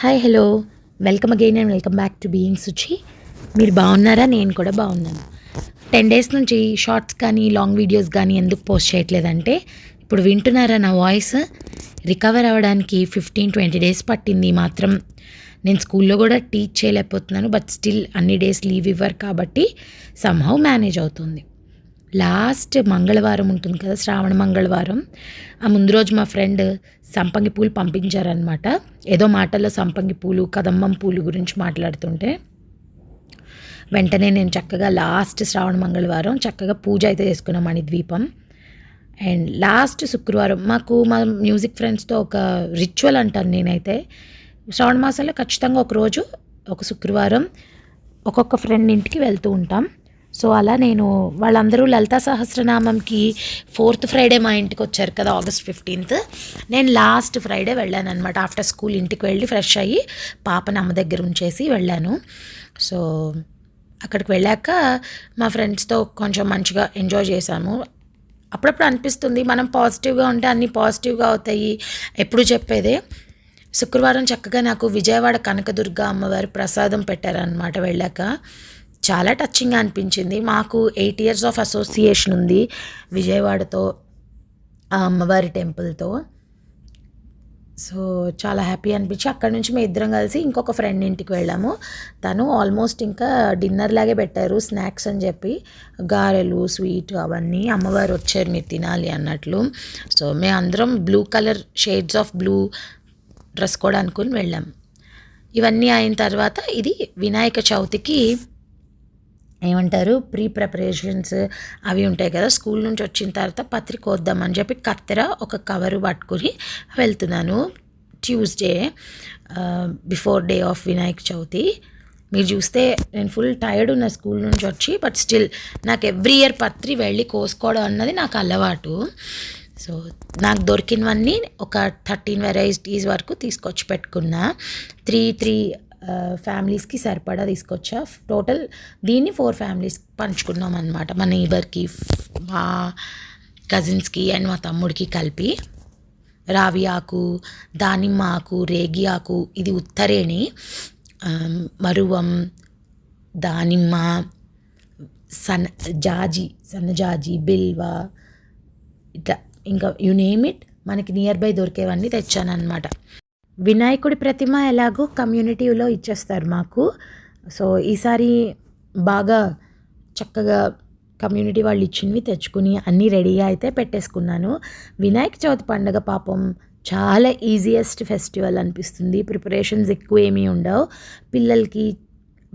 Hi hello welcome again and welcome back to being Suchi మీరు బాగున్నారా? నేను కూడా బాగున్నాను. టెన్ డేస్ నుంచి షార్ట్స్ కానీ లాంగ్ వీడియోస్ కానీ ఎందుకు పోస్ట్ చేయట్లేదంటే ఇప్పుడు వింటున్నారా నా వాయిస్ రికవర్ అవ్వడానికి ఫిఫ్టీన్ ట్వంటీ డేస్ పట్టింది మాత్రం. నేను స్కూల్లో కూడా టీచ్ చేయలేకపోతున్నాను బట్ స్టిల్ అన్ని డేస్ లీవ్ ఇవ్వరు కాబట్టి సమ్హౌ మేనేజ్ అవుతుంది. లాస్ట్ మంగళవారం ఉంటుంది కదా శ్రావణ మంగళవారం. ఆ ముందు రోజు మా ఫ్రెండ్ సంపంగి పూలు పంపించారనమాట ఏదో మాటల్లో సంపంగి పూలు కదంబం పూలు గురించి మాట్లాడుతుంటే వెంటనే నేను చక్కగా లాస్ట్ శ్రావణ మంగళవారం చక్కగా పూజ అయితే చేసుకున్నాం ద్వీపం. అండ్ లాస్ట్ శుక్రవారం మాకు మా మ్యూజిక్ ఫ్రెండ్స్తో ఒక రిచువల్ అంటాను నేనైతే. శ్రావణ మాసంలో ఖచ్చితంగా ఒకరోజు ఒక శుక్రవారం ఒక్కొక్క ఫ్రెండ్ ఇంటికి వెళ్తూ ఉంటాం. సో అలా నేను వాళ్ళందరూ లలితా సహస్రనామంకి ఫోర్త్ ఫ్రైడే మా ఇంటికి వచ్చారు కదా ఆగస్ట్ ఫిఫ్టీన్త్. నేను లాస్ట్ ఫ్రైడే వెళ్ళాను అనమాట ఆఫ్టర్ స్కూల్ ఇంటికి వెళ్ళి ఫ్రెష్ అయ్యి పాపని అమ్మ దగ్గర ఉంచేసి వెళ్ళాను. సో అక్కడికి వెళ్ళాక మా ఫ్రెండ్స్తో కొంచెం మంచిగా ఎంజాయ్ చేశాము. అప్పుడప్పుడు అనిపిస్తుంది మనం పాజిటివ్గా ఉంటే అన్నీ పాజిటివ్గా అవుతాయి ఎప్పుడు చెప్పేదే. శుక్రవారం చక్కగా నాకు విజయవాడ కనకదుర్గ అమ్మవారి ప్రసాదం పెట్టారనమాట వెళ్ళాక. చాలా టచ్చింగ్గా అనిపించింది. మాకు ఎయిట్ ఇయర్స్ ఆఫ్ అసోసియేషన్ ఉంది విజయవాడతో ఆ అమ్మవారి టెంపుల్తో. సో చాలా హ్యాపీ అనిపించి అక్కడ నుంచి మేము ఇద్దరం కలిసి ఇంకొక ఫ్రెండ్ ఇంటికి వెళ్ళాము. తను ఆల్మోస్ట్ ఇంకా డిన్నర్ లాగే పెట్టారు స్నాక్స్ అని చెప్పి. గారెలు స్వీట్ అవన్నీ అమ్మవారు వచ్చారు మీరు తినాలి అన్నట్లు. సో మేము అందరం blue colour shades of blue dress కూడా అనుకుని వెళ్ళాం. ఇవన్నీ అయిన తర్వాత ఇది వినాయక చవితికి ఏమంటారు? ప్రీ ప్రిపరేషన్స్ అవి ఉంటాయి కదా స్కూల్ నుంచి వచ్చిన తర్వాత పత్రిక వద్దామని చెప్పి కత్తెర ఒక కవరు పట్టుకుని వెళ్తున్నాను. Tuesday before day of Vinayaka Chavithi. మీరు చూస్తే నేను ఫుల్ టైర్డ్ ఉన్న స్కూల్ నుంచి వచ్చి బట్ స్టిల్ నాకు ఎవ్రీ ఇయర్ పత్రి వెళ్ళి కోసుకోవడం అన్నది నాకు అలవాటు. సో నాకు దొరికినవన్నీ ఒక థర్టీన్ వెరైటీస్ వరకు తీసుకొచ్చి పెట్టుకున్నా. త్రీ త్రీ ఫ్యామిలీస్కి సరిపడా తీసుకొచ్చా. టోటల్ దీన్ని ఫోర్ ఫ్యామిలీస్ పంచుకున్నాం అనమాట మా నేబర్కి మా కజిన్స్కి అండ్ మా తమ్ముడికి కలిపి. రావి ఆకు దానిమ్మ ఆకు రేగి ఆకు ఇది ఉత్తరేణి మరువం దానిమ్మ సన్న జాజి సన్నజాజి బిల్వ ఇట్లా ఇంకా యు నేమ్ ఇట్ మనకి నియర్ బై దొరికేవన్నీ తెచ్చానమాట వినాయకుడి ప్రతిమ ఎలాగో కమ్యూనిటీలో ఇచ్చేస్తారు మాకు. సో ఈసారి బాగా చక్కగా కమ్యూనిటీ వాళ్ళు ఇచ్చినవి తెచ్చుకుని అన్నీ రెడీగా అయితే పెట్టేసుకున్నాను. వినాయక చవితి పండుగ పాపం చాలా ఈజియెస్ట్ ఫెస్టివల్ అనిపిస్తుంది. ప్రిపరేషన్స్ ఎక్కువ ఏమీ ఉండవు. పిల్లలకి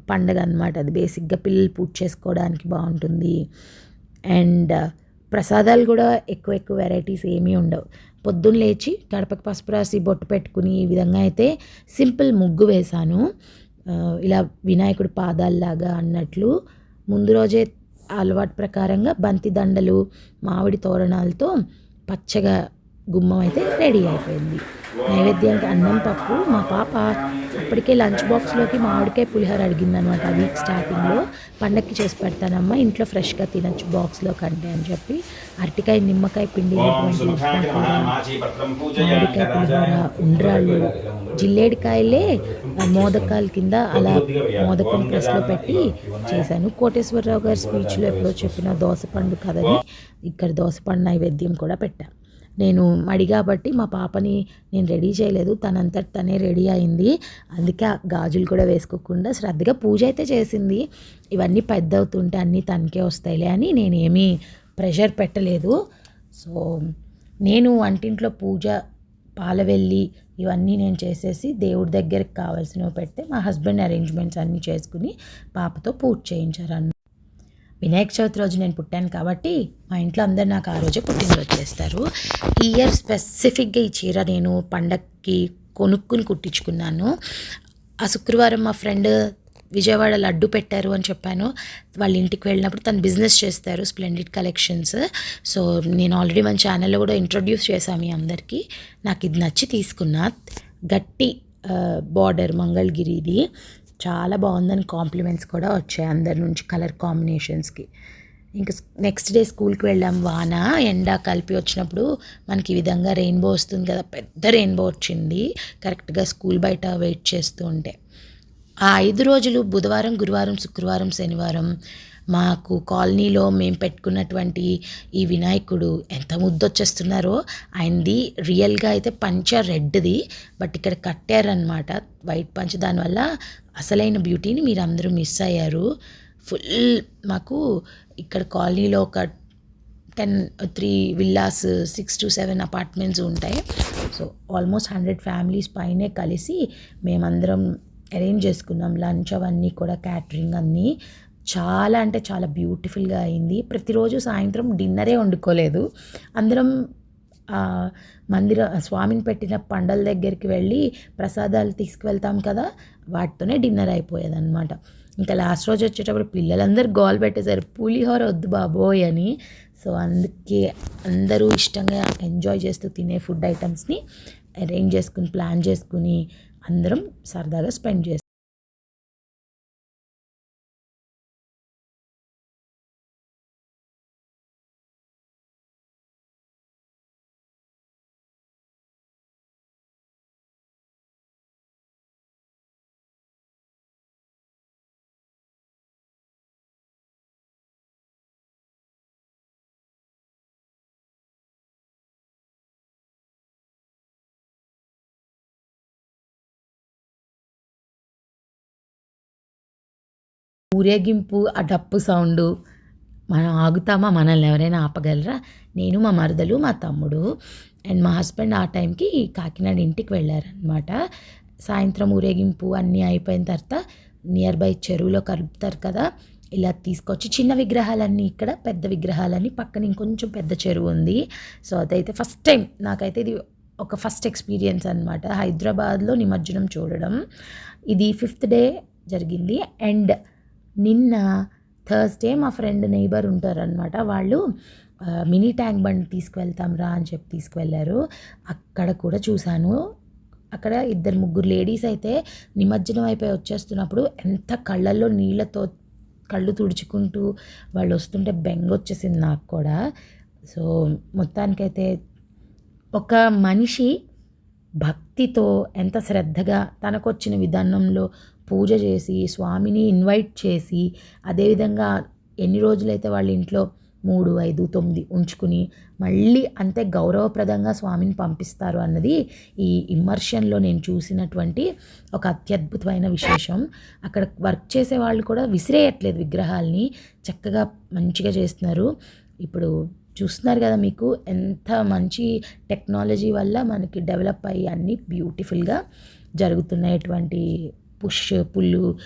పండగ అనమాట అది బేసిక్గా పిల్లలు పూజ చేసుకోవడానికి బాగుంటుంది. అండ్ ప్రసాదాలు కూడా ఎక్కువ ఎక్కువ వెరైటీస్ ఏమీ ఉండవు. పొద్దున్న లేచి గడపకి పసుపు రాసి బొట్టు పెట్టుకుని ఈ విధంగా అయితే సింపుల్ ముగ్గు వేశాను. ఇలా వినాయకుడి పాదాల్లాగా అన్నట్లు ముందు రోజే అలవాటు ప్రకారంగా బంతి దండలు మామిడి తోరణాలతో పచ్చగా గుమ్మం అయితే రెడీ అయిపోయింది. నైవేద్యానికి అన్నం పప్పు. మా పాప అప్పటికే లంచ్ బాక్స్లోకి మామిడికాయ పులిహోర అడిగింది అనమాట వీక్ స్టార్టింగ్లో. పండక్కి చేసి పెడతానమ్మా ఇంట్లో ఫ్రెష్గా తినచ్చు బాక్స్లో కంటే అని చెప్పి. అరటికాయ నిమ్మకాయ పిండి మామిడికాయ పులిహోర ఉండ్రాళ్ళు. జిల్లేడికాయలే మోదకాల కింద అలా మోదకం ప్రెస్లో పెట్టి చేశాను. కోటేశ్వరరావు గారి స్పీచ్లో ఎప్పుడో చెప్పిన దోసపండు కదని ఇక్కడ దోసపండు నైవేద్యం కూడా పెట్టాను నేను మడి కాబట్టి మా పాపని నేను రెడీ చేయలేదు. తనంతట తనే రెడీ అయింది. అందుకే గాజులు కూడా వేసుకోకుండా శ్రద్ధగా పూజ అయితే చేసింది. ఇవన్నీ పెద్ద అవుతుంటే అన్నీ తనకే వస్తాయిలే అని నేనేమీ ప్రెషర్ పెట్టలేదు. సో నేను వంటింట్లో పూజ పాలవెల్లి ఇవన్నీ నేను చేసేసి దేవుడి దగ్గరికి కావాల్సినవి పెడితే మా హస్బెండ్ అరేంజ్మెంట్స్ అన్నీ చేసుకుని పాపతో పూజ చేయించారు వినాయక చవితి రోజు నేను పుట్టాను కాబట్టి మా ఇంట్లో అందరు నాకు ఆ రోజే పుట్టినరోజు చేస్తారు. ఈ ఇయర్ స్పెసిఫిక్గా ఈ చీర నేను పండక్కి కొనుక్కుని కుట్టించుకున్నాను. ఆ శుక్రవారం మా ఫ్రెండ్ విజయవాడ లడ్డు పెట్టారు అని చెప్పాను. వాళ్ళ ఇంటికి వెళ్ళినప్పుడు తను బిజినెస్ చేస్తారు స్ప్లెండిడ్ కలెక్షన్స్ సో నేను ఆల్రెడీ మన ఛానల్లో కూడా ఇంట్రొడ్యూస్ చేశాను మీ అందరికీ. నాకు ఇది నచ్చి తీసుకున్నా. గట్టి బార్డర్ మంగళగిరిది. చాలా బాగుందని కాంప్లిమెంట్స్ కూడా వచ్చాయి అందరి నుంచి కలర్ కాంబినేషన్స్కి. ఇంకా నెక్స్ట్ డే స్కూల్కి వెళ్ళాం వాన ఎండ కలిపి వచ్చినప్పుడు మనకి ఈ విధంగా రెయిన్బో వస్తుంది కదా పెద్ద రెయిన్బో వచ్చింది. కరెక్ట్గా స్కూల్ బయట వెయిట్ చేస్తూ ఉంటే. ఆ ఐదు రోజులు బుధవారం గురువారం శుక్రవారం శనివారం మాకు కాలనీలో మేము పెట్టుకున్నటువంటి ఈ వినాయకుడు ఎంత ముద్దొచ్చేస్తున్నారో ఆయనది రియల్గా అయితే పంచ రెడ్ది బట్ ఇక్కడ కట్టారనమాట వైట్ పంచ దానివల్ల అసలైన బ్యూటీని మీరు అందరూ మిస్ అయ్యారు. ఫుల్ మాకు ఇక్కడ కాలనీలో ఒక ten three villas six to seven apartments ఉంటాయి. సో ఆల్మోస్ట్ హండ్రెడ్ ఫ్యామిలీస్ పైనే కలిసి మేమందరం అరేంజ్ చేసుకున్నాం. లంచ్ అవన్నీ కూడా క్యాటరింగ్ అన్నీ. చాలా అంటే చాలా బ్యూటిఫుల్గా అయింది. ప్రతిరోజు సాయంత్రం డిన్నరే వండుకోలేదు. అందరం మందిర స్వామిని పెట్టిన పండల దగ్గరికి వెళ్ళి ప్రసాదాలు తీసుకువెళ్తాం కదా వాటితోనే డిన్నర్ అయిపోయేదన్నమాట. ఇంకా లాస్ట్ రోజు వచ్చేటప్పుడు పిల్లలందరూ గోల్ పెట్టేశారు పులిహోర వద్దు బాబోయ్ అని. సో అందుకే అందరూ ఇష్టంగా ఎంజాయ్ చేస్తూ తినే ఫుడ్ ఐటమ్స్ని అరేంజ్ చేసుకుని ప్లాన్ చేసుకుని అందరం సరదాగా స్పెండ్ చేస్తారు ఊరేగింపు ఆ డప్పు సౌండు. మనం ఆగుతామా? మనల్ని ఎవరైనా ఆపగలరా? నేను మా మరదలు మా తమ్ముడు అండ్ మా హస్బెండ్ ఆ టైంకి కాకినాడ ఇంటికి వెళ్ళారనమాట సాయంత్రం ఊరేగింపు అన్నీ అయిపోయిన తర్వాత నియర్ బై చెరువులో కలుపుతారు కదా ఇలా తీసుకొచ్చి చిన్న విగ్రహాలన్నీ ఇక్కడ పెద్ద విగ్రహాలన్నీ పక్కన ఇంకొంచెం పెద్ద చెరువు ఉంది. సో అదైతే ఫస్ట్ టైం నాకైతే ఇది ఒక ఫస్ట్ ఎక్స్పీరియన్స్ అనమాట హైదరాబాద్లో నిమజ్జనం చూడడం. ఇది ఫిఫ్త్ డే జరిగింది. అండ్ నిన్న థర్స్డే మా ఫ్రెండ్ నైబర్ ఉంటారనమాట వాళ్ళు మినీ ట్యాంక్ బండ్ తీసుకువెళ్తాం రా అని చెప్పి తీసుకువెళ్ళారు. అక్కడ కూడా చూశాను. అక్కడ ఇద్దరు ముగ్గురు లేడీస్ అయితే నిమజ్జనం అయిపోయి వచ్చేస్తున్నప్పుడు ఎంత కళ్ళల్లో నీళ్ళతో కళ్ళు తుడుచుకుంటూ వాళ్ళు వస్తుంటే బెంగ వచ్చేసింది నాకు కూడా. సో మొత్తానికైతే ఒక మనిషి భక్తితో ఎంత శ్రద్ధగా తనకొచ్చిన విధానంలో పూజ చేసి స్వామిని ఇన్వైట్ చేసి అదేవిధంగా ఎన్ని రోజులైతే వాళ్ళ ఇంట్లో మూడు ఐదు తొమ్మిది ఉంచుకుని మళ్ళీ అంతే గౌరవప్రదంగా స్వామిని పంపిస్తారు అన్నది ఈ ఇమ్మర్షన్లో నేను చూసినటువంటి ఒక అత్యద్భుతమైన విశేషం. అక్కడ వర్క్ చేసే వాళ్ళు కూడా విసిరేయట్లేదు విగ్రహాల్ని. చక్కగా మంచిగా చేస్తున్నారు. ఇప్పుడు చూస్తున్నారు కదా మీకు ఎంత మంచి టెక్నాలజీ వల్ల మనకి డెవలప్ అయ్యి అన్నీ బ్యూటిఫుల్గా జరుగుతున్నటువంటి పుష్ పుల్లు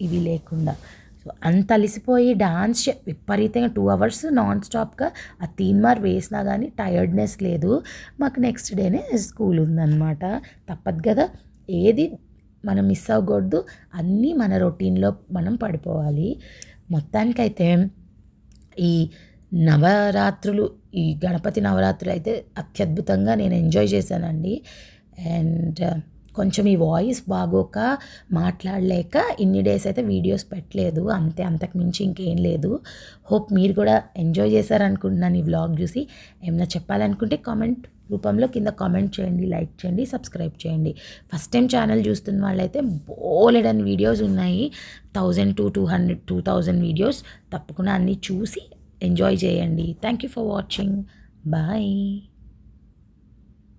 ఇవి లేకుండా. సో అంత అలిసిపోయి డాన్స్ విపరీతంగా టూ అవర్స్ నాన్ స్టాప్గా ఆ తీన్ మార్ వేసినా కానీ టైర్డ్నెస్ లేదు. మాకు నెక్స్ట్ డేనే స్కూల్ ఉందన్నమాట. తప్పదు కదా. ఏది మనం మిస్ అవ్వకూడదు. అన్నీ మన రొటీన్లో మనం పడిపోవాలి. మొత్తానికైతే ఈ నవరాత్రులు ఈ గణపతి నవరాత్రులు అయితే అత్యద్భుతంగా నేను ఎంజాయ్ చేశానండి. అండ్ కొంచెం ఈ వాయిస్ బాగోక మాట్లాడలేక ఇన్ని డేస్ అయితే వీడియోస్ పెట్టలేదు. అంతే అంతకు మించి ఇంకేం లేదు. హోప్ మీరు కూడా ఎంజాయ్ చేశారనుకుంటున్నాను ఈ వ్లాగ్ చూసి. ఏమైనా చెప్పాలనుకుంటే కామెంట్ రూపంలో కింద కామెంట్ చేయండి లైక్ చేయండి సబ్స్క్రైబ్ చేయండి. ఫస్ట్ టైం ఛానల్ చూస్తున్న వాళ్ళైతే బోలెడని వీడియోస్ ఉన్నాయి. Thousand two two hundred two thousand videos తప్పకుండా అన్నీ చూసి ఎంజాయ్ చేయండి. Thank you for watching bye